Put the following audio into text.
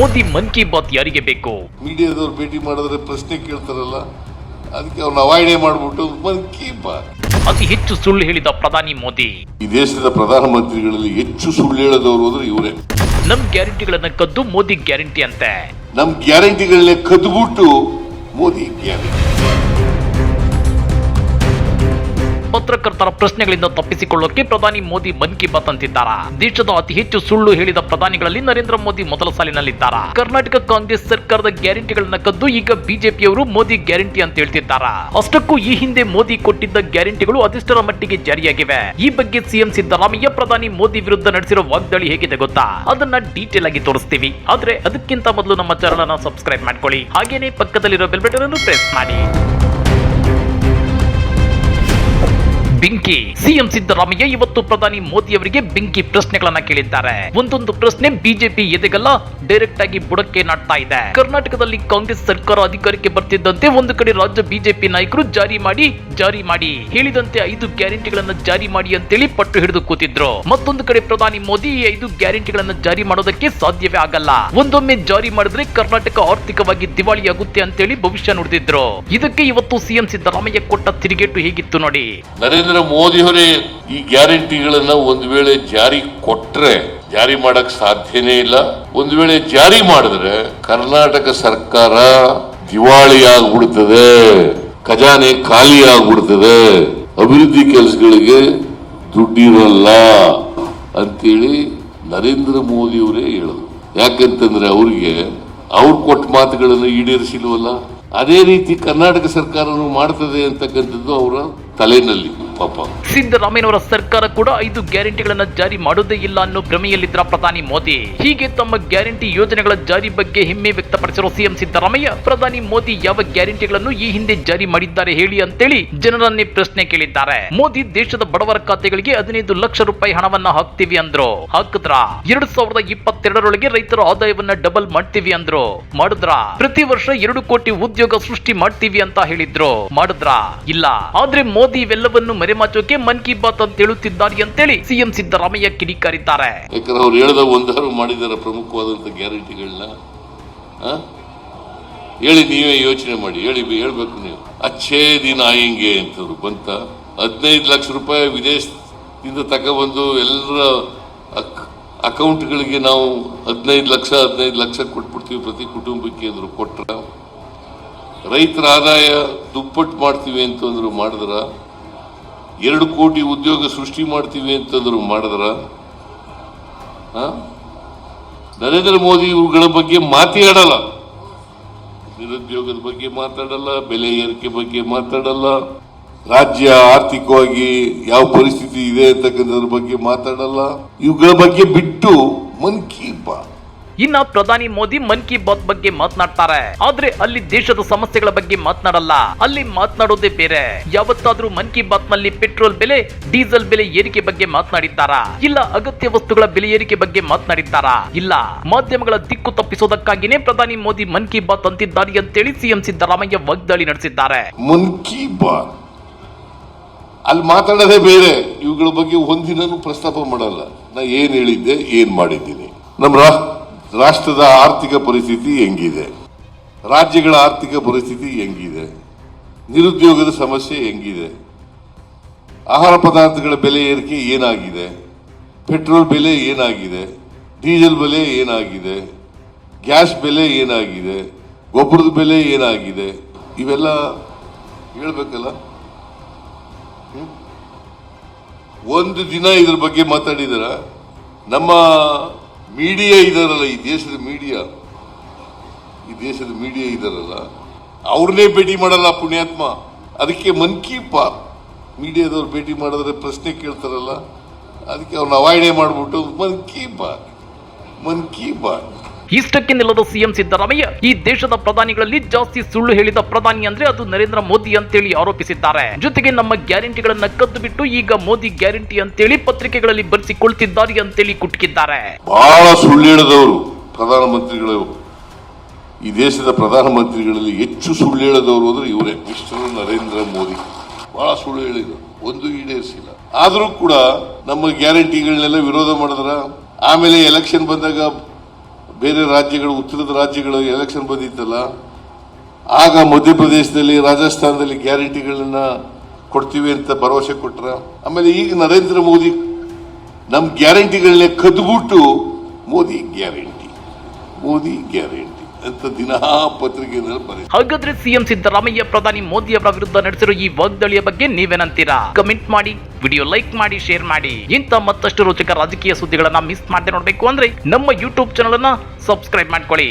ಮೋದಿ ಮನ್ ಕಿ ಬಾತ್ ಯಾರಿಗೆ ಬೇಕು? ಮೀಡಿಯಾದವ್ರು ಭೇಟಿ ಮಾಡಿದ್ರೆ ಪ್ರಶ್ನೆ ಕೇಳ್ತಾರಲ್ಲ ಅದಕ್ಕೆ ಅವ್ರನ್ನ ಅವಾಯ್ಡೇ ಮಾಡ್ಬಿಟ್ಟು ಮನ್ ಕಿ ಬಾತ್. ಅತಿ ಹೆಚ್ಚು ಸುಳ್ಳು ಹೇಳಿದ ಪ್ರಧಾನಿ ಮೋದಿ. ಈ ದೇಶದ ಪ್ರಧಾನಮಂತ್ರಿಗಳಲ್ಲಿ ಹೆಚ್ಚು ಸುಳ್ಳು ಹೇಳದವರು ಅಂದ್ರೆ ಇವರೇ. ನಮ್ ಗ್ಯಾರಂಟಿಗಳನ್ನ ಕದ್ದು ಮೋದಿ ಗ್ಯಾರಂಟಿ ಅಂತೆ. ನಮ್ ಗ್ಯಾರಂಟಿಗಳನ್ನೇ ಕದ್ಬಿಟ್ಟು ಮೋದಿ ಗ್ಯಾರಂಟಿ. ಪತ್ರಕರ್ತರ ಪ್ರಶ್ನೆಗಳಿಂದ ತಪ್ಪಿಸಿಕೊಳ್ಳೋಕೆ ಪ್ರಧಾನಿ ಮೋದಿ ಮನ್ ಕಿ ಬಾತ್ ಅಂತಿದ್ದಾರಾ? ದೇಶದ ಅತಿ ಹೆಚ್ಚು ಸುಳ್ಳು ಹೇಳಿದ ಪ್ರಧಾನಿಗಳಲ್ಲಿ ನರೇಂದ್ರ ಮೋದಿ ಮೊದಲ ಸಾಲಿನಲ್ಲಿದ್ದಾರಾ? ಕರ್ನಾಟಕ ಕಾಂಗ್ರೆಸ್ ಸರ್ಕಾರದ ಗ್ಯಾರಂಟಿಗಳನ್ನ ಕದ್ದು ಈಗ ಬಿಜೆಪಿಯವರು ಮೋದಿ ಗ್ಯಾರಂಟಿ ಅಂತ ಹೇಳ್ತಿದ್ದಾರೆ? ಅಷ್ಟಕ್ಕೂ ಈ ಹಿಂದೆ ಮೋದಿ ಕೊಟ್ಟಿದ್ದ ಗ್ಯಾರಂಟಿಗಳು ಅದೆಷ್ಟರ ಮಟ್ಟಿಗೆ ಜಾರಿಯಾಗಿವೆ. ಈ ಬಗ್ಗೆ ಸಿಎಂ ಸಿದ್ದರಾಮಯ್ಯ ಪ್ರಧಾನಿ ಮೋದಿ ವಿರುದ್ಧ ನಡೆಸಿರೋ ವಾಗ್ದಾಳಿ ಹೇಗಿದೆ ಗೊತ್ತಾ? ಅದನ್ನ ಡೀಟೇಲ್ ಆಗಿ ತೋರಿಸ್ತೀವಿ. ಆದ್ರೆ ಅದಕ್ಕಿಂತ ಮೊದಲು ನಮ್ಮ ಚಾನಲ್ ಅನ್ನ ಸಬ್ಸ್ಕ್ರೈಬ್ ಮಾಡ್ಕೊಳ್ಳಿ. ಹಾಗೇನೆ ಪಕ್ಕದಲ್ಲಿರೋ ಬೆಲ್ ಬಟನ್ ಅನ್ನು ಪ್ರೆಸ್ ಮಾಡಿ. ಬೆಂಕಿ. ಸಿಎಂ ಸಿದ್ದರಾಮಯ್ಯ ಇವತ್ತು ಪ್ರಧಾನಿ ಮೋದಿ ಅವರಿಗೆ ಬೆಂಕಿ ಪ್ರಶ್ನೆಗಳನ್ನ ಕೇಳಿದ್ದಾರೆ. ಒಂದೊಂದು ಪ್ರಶ್ನೆ ಬಿಜೆಪಿ ಎದೆಗಲ್ಲ ಡೈರೆಕ್ಟ್ ಆಗಿ ಬುಡಕ್ಕೆ ನಾಡ್ತಾ ಇದೆ. ಕರ್ನಾಟಕದಲ್ಲಿ ಕಾಂಗ್ರೆಸ್ ಸರ್ಕಾರ ಅಧಿಕಾರಕ್ಕೆ ಬರ್ತಿದ್ದಂತೆ ಒಂದು ಕಡೆ ರಾಜ್ಯ ಬಿಜೆಪಿ ನಾಯಕರು ಜಾರಿ ಮಾಡಿ ಜಾರಿ ಮಾಡಿ. ಹೇಳಿದಂತೆ ಐದು ಗ್ಯಾರಂಟಿಗಳನ್ನ ಜಾರಿ ಮಾಡಿ ಅಂತೇಳಿ ಪಟ್ಟು ಹಿಡಿದು ಕೂತಿದ್ರು. ಮತ್ತೊಂದು ಕಡೆ ಪ್ರಧಾನಿ ಮೋದಿ ಈ ಐದು ಗ್ಯಾರಂಟಿಗಳನ್ನ ಜಾರಿ ಮಾಡೋದಕ್ಕೆ ಸಾಧ್ಯವೇ ಆಗಲ್ಲ. ಒಂದೊಮ್ಮೆ ಜಾರಿ ಮಾಡಿದ್ರೆ ಕರ್ನಾಟಕ ಆರ್ಥಿಕವಾಗಿ ದಿವಾಳಿಯಾಗುತ್ತೆ ಅಂತೇಳಿ ಭವಿಷ್ಯ ನುಡಿದಿದ್ರು. ಇದಕ್ಕೆ ಇವತ್ತು ಸಿಎಂ ಸಿದ್ದರಾಮಯ್ಯ ಕೊಟ್ಟ ತಿರುಗೇಟು ಹೇಗಿತ್ತು ನೋಡಿ? ನರೇಂದ್ರ ಮೋದಿಯವರೇ ಈ ಗ್ಯಾರಂಟಿಗಳನ್ನ ಒಂದು ವೇಳೆ ಜಾರಿ ಕೊಟ್ರೆ, ಜಾರಿ ಮಾಡಕ್ ಸಾಧ್ಯನೇ ಇಲ್ಲ. ಒಂದು ವೇಳೆ ಜಾರಿ ಮಾಡಿದ್ರೆ ಕರ್ನಾಟಕ ಸರ್ಕಾರ ದಿವಾಳಿ ಆಗ್ಬಿಡ್ತದೆ ಖಜಾನೆ ಖಾಲಿ ಆಗ್ಬಿಡ್ತದೆ ಅಭಿವೃದ್ಧಿ ಕೆಲಸಗಳಿಗೆ ದುಡ್ಡಿರಲ್ಲ ಅಂತೇಳಿ ನರೇಂದ್ರ ಮೋದಿಯವರೇ ಹೇಳಿದ್ರು. ಯಾಕಂತಂದ್ರೆ ಅವ್ರಿಗೆ ಅವ್ರು ಕೊಟ್ಟ ಮಾತುಗಳನ್ನು ಈಡೇರಿಸಿಲ್ವಲ್ಲ? ಅದೇ ರೀತಿ ಕರ್ನಾಟಕ ಸರ್ಕಾರನು ಮಾಡ್ತದೆ ಅಂತಕ್ಕಂಥದ್ದು ಅವರ ತಲೆನಲ್ಲಿ. ಪಾಪ. ಸಿದ್ದರಾಮಯ್ಯನವರ ಸರ್ಕಾರ ಕೂಡ ಐದು ಗ್ಯಾರಂಟಿಗಳನ್ನ ಜಾರಿ ಮಾಡೋದೇ ಇಲ್ಲ ಅನ್ನೋ ಭ್ರಮೆಯಲ್ಲಿದ್ದ ಪ್ರಧಾನಿ ಮೋದಿ. ಹೀಗೆ ತಮ್ಮ ಗ್ಯಾರಂಟಿ ಯೋಜನೆಗಳ ಜಾರಿ ಬಗ್ಗೆ ಹೆಮ್ಮೆ ವ್ಯಕ್ತಪಡಿಸಿರುವ ಸಿಎಂ ಸಿದ್ದರಾಮಯ್ಯ, ಪ್ರಧಾನಿ ಮೋದಿ ಯಾವ ಗ್ಯಾರಂಟಿಗಳನ್ನು ಈ ಹಿಂದೆ ಜಾರಿ ಮಾಡಿದ್ದಾರೆ ಹೇಳಿ ಅಂತೇಳಿ ಜನರನ್ನೇ ಪ್ರಶ್ನೆ ಕೇಳಿದ್ದಾರೆ. ಮೋದಿ ದೇಶದ ಬಡವರ ಖಾತೆಗಳಿಗೆ ಹದಿನೈದು ಲಕ್ಷ ರೂಪಾಯಿ ಹಣವನ್ನ ಹಾಕ್ತೀವಿ ಅಂದ್ರು. ಹಾಕಿದ್ರ? ಎರಡ್ ಸಾವಿರದ ಇಪ್ಪತ್ತೆರಡರೊಳಗೆ ರೈತರ ಆದಾಯವನ್ನ ಡಬಲ್ ಮಾಡ್ತೀವಿ ಅಂದ್ರು. ಮಾಡಿದ್ರ? ಪ್ರತಿ ವರ್ಷ ಎರಡು ಕೋಟಿ ಉದ್ಯೋಗ ಸೃಷ್ಟಿ ಮಾಡ್ತೀವಿ ಅಂತ ಹೇಳಿದ್ರು. ಮಾಡಿದ್ರ? ಇಲ್ಲ. ಆದ್ರೆ ಮೋದಿ ಇವೆಲ್ಲವನ್ನು ಮರೆಮಾಚೋಕೆ ಮನ್ ಕಿ ಬಾತ್ ಅಂತ ಹೇಳುತ್ತಿದ್ದಾರೆ ಅಂತೇಳಿ ಸಿಎಂ ಸಿದ್ದರಾಮಯ್ಯ ಕಿಡಿಕಾರಿದ್ದಾರೆ. ಯಾಕಂದ್ರೆ ಅವ್ರು ಹೇಳಿದ ಒಂದಾರು ಮಾಡಿದಾರ ಪ್ರಮುಖವಾದಂಥ ಗ್ಯಾರಂಟಿಗಳನ್ನ ಹೇಳಿ ನೀವೇ ಯೋಚನೆ ಮಾಡಿ, ಹೇಳಿ ಹೇಳ್ಬೇಕು ನೀವು. ಅಚ್ಚೇ ದಿನ ಆಯಂಗೆ ಅಂತವ್ರು ಬಂತ. ಹದಿನೈದು ಲಕ್ಷ ರೂಪಾಯಿ ವಿದೇಶದಿಂದ ತಗೊಬಂದು ಎಲ್ಲರ ಅಕ್ ಅಕೌಂಟ್ಗಳಿಗೆ ನಾವು ಹದಿನೈದು ಲಕ್ಷ ಹದಿನೈದು ಲಕ್ಷ ಕೊಟ್ಬಿಡ್ತೀವಿ ಪ್ರತಿ ಕುಟುಂಬಕ್ಕೆ ಅಂದ್ರು ಕೊಟ್ರ. ರೈತರ ಆದಾಯ ದುಪ್ಪಟ್ಟು ಮಾಡ್ತೀವಿ ಅಂತಂದ್ರು ಮಾಡಿದ್ರ ಎರಡು ಕೋಟಿ ಉದ್ಯೋಗ ಸೃಷ್ಟಿ ಮಾಡ್ತೀವಿ ಅಂತಂದ್ರು ಮಾಡಿದ್ರ? ನರೇಂದ್ರ ಮೋದಿ ಇವುಗಳ ಬಗ್ಗೆ ಮಾತಾಡಲ್ಲ. ನಿರುದ್ಯೋಗದ ಬಗ್ಗೆ ಮಾತಾಡಲ್ಲ, ಬೆಲೆ ಏರಿಕೆ ಬಗ್ಗೆ ಮಾತಾಡಲ್ಲ. ರಾಜ್ಯ ಆರ್ಥಿಕವಾಗಿ ಯಾವ ಪರಿಸ್ಥಿತಿ ಇದೆ ಅಂತಕ್ಕಂಥದ್ರ ಬಗ್ಗೆ ಮಾತಾಡಲ್ಲ. ಇವುಗಳ ಬಗ್ಗೆ ಬಿಟ್ಟು ಮನ್ ಕಿ ಬಾತ್. ಇನ್ನ ಪ್ರಧಾನಿ ಮೋದಿ ಮನ್ ಕಿ ಬಾತ್ ಬಗ್ಗೆ ಮಾತನಾಡ್ತಾರೆ. ಆದ್ರೆ ಅಲ್ಲಿ ದೇಶದ ಸಮಸ್ಯೆಗಳ ಬಗ್ಗೆ ಮಾತನಾಡಲ್ಲ. ಅಲ್ಲಿ ಮಾತನಾಡೋದೇ ಬೇರೆ. ಯಾವತ್ತಾದ್ರೂ ಮನ್ ಕಿ ಬಾತ್ನಲ್ಲಿ ಪೆಟ್ರೋಲ್ ಬೆಲೆ, ಡೀಸೆಲ್ ಬೆಲೆ ಏರಿಕೆ ಬಗ್ಗೆ ಮಾತನಾಡಿದ್ದಾರಾ? ಇಲ್ಲ ಅಗತ್ಯ ವಸ್ತುಗಳ ಬೆಲೆ ಏರಿಕೆ ಬಗ್ಗೆ ಮಾತನಾಡಿದ್ದಾರಾ? ಇಲ್ಲ. ಮಾಧ್ಯಮಗಳ ದಿಕ್ಕು ತಪ್ಪಿಸೋದಕ್ಕಾಗಿನೇ ಪ್ರಧಾನಿ ಮೋದಿ ಮನ್ ಕಿ ಬಾತ್ ಅಂತಿದ್ದಾರೆ ಅಂತೇಳಿ ಸಿಎಂ ಸಿದ್ದರಾಮಯ್ಯ ವಾಗ್ದಾಳಿ ನಡೆಸಿದ್ದಾರೆ. ಮನ್ ಕಿ ಬಾತ್. ಅಲ್ಲಿ ಮಾತಾಡೋದೇ ಬೇರೆ. ಇವುಗಳ ಬಗ್ಗೆ ಒಂದಿನೂ ಪ್ರಸ್ತಾಪ ಮಾಡಲ್ಲ. ನಾ ಏನ್ ಹೇಳಿದ್ದೆ, ಏನ್ ಮಾಡಿದ್ದೀನಿ. ನಮ್ಮ ರಾಷ್ಟ್ರದ ಆರ್ಥಿಕ ಪರಿಸ್ಥಿತಿ ಹೆಂಗಿದೆ? ರಾಜ್ಯಗಳ ಆರ್ಥಿಕ ಪರಿಸ್ಥಿತಿ ಹೆಂಗಿದೆ? ನಿರುದ್ಯೋಗದ ಸಮಸ್ಯೆ ಹೆಂಗಿದೆ? ಆಹಾರ ಪದಾರ್ಥಗಳ ಬೆಲೆ ಏರಿಕೆ ಏನಾಗಿದೆ? ಪೆಟ್ರೋಲ್ ಬೆಲೆ ಏನಾಗಿದೆ? ಡೀಸೆಲ್ ಬೆಲೆ ಏನಾಗಿದೆ? ಗ್ಯಾಸ್ ಬೆಲೆ ಏನಾಗಿದೆ? ಗೊಬ್ಬರದ ಬೆಲೆ ಏನಾಗಿದೆ? ಇವೆಲ್ಲ ಹೇಳ್ಬೇಕಲ್ಲ? ಒಂದು ದಿನ ಇದ್ರ ಬಗ್ಗೆ ಮಾತಾಡಿದಾರ? ನಮ್ಮ ಮೀಡಿಯಾ ಇದಾರಲ್ಲ, ಈ ದೇಶದ ಮೀಡಿಯಾ. ಈ ದೇಶದ ಮೀಡಿಯಾ ಇದಾರಲ್ಲ. ಅವ್ರನ್ನೇ ಭೇಟಿ ಮಾಡಲ್ಲ ಪುಣ್ಯಾತ್ಮ. ಅದಕ್ಕೆ ಮನ್ ಕಿ ಬಾತ್. ಮೀಡಿಯಾದವ್ರು ಭೇಟಿ ಮಾಡಿದ್ರೆ ಪ್ರಶ್ನೆ ಕೇಳ್ತಾರಲ್ಲ, ಅದಕ್ಕೆ ಅವ್ರನ್ನ ಅವಾಯ್ಡೇ ಮಾಡಿಬಿಟ್ಟು ಮನ್ ಕಿ ಬಾತ್. ಮನ್ ಕಿ ಬಾತ್. ಇಷ್ಟಕ್ಕೆ ನಿಲ್ಲದ ಸಿಎಂ ಸಿದ್ದರಾಮಯ್ಯ ಈ ದೇಶದ ಪ್ರಧಾನಿಗಳಲ್ಲಿ ಜಾಸ್ತಿ ಸುಳ್ಳು ಹೇಳಿದ ಪ್ರಧಾನಿ ಅಂದ್ರೆ ಅದು ನರೇಂದ್ರ ಮೋದಿ ಅಂತೇಳಿ ಆರೋಪಿಸಿದ್ದಾರೆ. ಜೊತೆಗೆ ನಮ್ಮ ಗ್ಯಾರಂಟಿಗಳನ್ನ ಕದ್ದು ಬಿಟ್ಟು ಈಗ ಮೋದಿ ಗ್ಯಾರಂಟಿ ಅಂತೇಳಿ ಪತ್ರಿಕೆಗಳಲ್ಲಿ ಬರೆಸಿಕೊಳ್ತಿದ್ದಾರೆ ಅಂತೇಳಿ ಕುಟ್ಕಿದ್ದಾರೆ. ಬಹಳ ಸುಳ್ಳು ಹೇಳಿದವರು ಪ್ರಧಾನಮಂತ್ರಿಗಳು. ಈ ದೇಶದ ಪ್ರಧಾನಮಂತ್ರಿಗಳಲ್ಲಿ ಹೆಚ್ಚು ಸುಳ್ಳು ಹೇಳದವರು ಅಂದ್ರೆ ಇವರೇ, ಮಿಸ್ಟರ್ ನರೇಂದ್ರ ಮೋದಿ. ಬಹಳ ಸುಳ್ಳು ಹೇಳಿದ್ರು, ಒಂದು ಈಡೇರಿಸಿಲ್ಲ. ಆದರೂ ಕೂಡ ನಮ್ಮ ಗ್ಯಾರಂಟಿಗಳನ್ನೆಲ್ಲ ವಿರೋಧ ಮಾಡಿದ್ರ? ಆಮೇಲೆ ಎಲೆಕ್ಷನ್ ಬಂದಾಗ ಬೇರೆ ರಾಜ್ಯಗಳು, ಉತ್ತರದ ರಾಜ್ಯಗಳು ಎಲೆಕ್ಷನ್ ಬಂದಿದ್ದಲ್ಲ ಆಗ ಮಧ್ಯಪ್ರದೇಶದಲ್ಲಿ, ರಾಜಸ್ಥಾನದಲ್ಲಿ ಗ್ಯಾರಂಟಿಗಳನ್ನ ಕೊಡ್ತೀವಿ ಅಂತ ಭರವಸೆ ಕೊಟ್ರ, ಆಮೇಲೆ ಈಗ ನರೇಂದ್ರ ಮೋದಿ ನಮ್ಮ ಗ್ಯಾರಂಟಿಗಳನ್ನೇ ಕದ್ಬಿಟ್ಟು ಮೋದಿ ಗ್ಯಾರಂಟಿ ಮೋದಿ ಗ್ಯಾರಂಟಿ ಅಂತ ದಿನಾ ಪತ್ರಿಕೆಯಲ್ಲಿ ಬರೀ. ಹಾಗಾದ್ರೆ ಸಿಎಂ ಸಿದ್ದರಾಮಯ್ಯ, ಪ್ರಧಾನಿ ಮೋದಿ ಅವರ ವಿರುದ್ಧ ನಡೆಸಿರೋ ಈ ವಾಗ್ದಾಳಿಯ ಬಗ್ಗೆ ನೀವೇನಂತೀರಾ? ಕಮೆಂಟ್ ಮಾಡಿ ವಿಡಿಯೋ ಲೈಕ್ ಮಾಡಿ ಶೇರ್ ಮಾಡಿ. ಇಂಥ ಮತ್ತಷ್ಟು ರೋಚಕ ರಾಜಕೀಯ ಸುದ್ದಿಗಳನ್ನ ಮಿಸ್ ಮಾಡದೆ ನೋಡಬೇಕು ಅಂದ್ರೆ ನಮ್ಮ ಯೂಟ್ಯೂಬ್ ಚಾನಲ್ ಅನ್ನ ಸಬ್ಸ್ಕ್ರೈಬ್ ಮಾಡ್ಕೊಳ್ಳಿ.